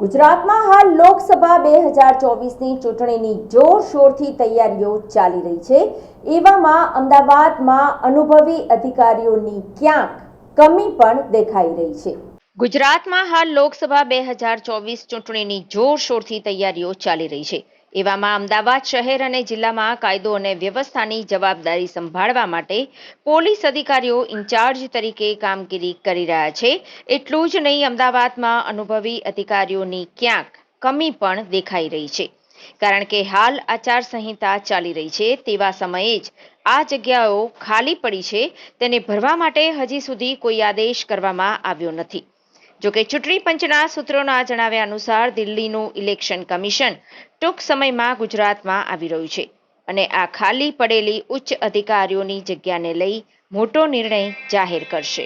ગુજરાતમાં હાલ લોકસભા બે હજાર ચોવીસની ચૂંટણીની જોરશોરથી તૈયારીઓ ચાલી રહી છે. એવામાં અમદાવાદમાં અનુભવી અધિકારીઓની ક્યાંક કમી પણ દેખાઈ રહી છે. ગુજરાતમાં હાલ લોકસભા બે હજાર ચોવીસ ચૂંટણીની જોરશોરથી તૈયારીઓ ચાલી રહી છે. એવામાં અમદાવાદ શહેર અને જિલ્લામાં કાયદો અને વ્યવસ્થાની જવાબદારી સંભાળવા માટે પોલીસ અધિકારીઓ ઇન્ચાર્જ તરીકે કામગીરી કરી રહ્યા છે. એટલું જ નહીં, અમદાવાદમાં અનુભવી અધિકારીઓની ક્યાંક કમી પણ દેખાઈ રહી છે. કારણ કે હાલ આચારસંહિતા ચાલી રહી છે, તેવા સમયે જ આ જગ્યાઓ ખાલી પડી છે. તેને ભરવા માટે હજી સુધી કોઈ આદેશ કરવામાં આવ્યો નથી. જોકે ચૂંટણી પંચના સૂત્રોના જણાવ્યા અનુસાર દિલ્હીનું ઇલેક્શન કમિશન ટૂંક સમયમાં ગુજરાતમાં આવી રહ્યું છે અને આ ખાલી પડેલી ઉચ્ચ અધિકારીઓની જગ્યાને લઈ મોટો નિર્ણય જાહેર કરશે.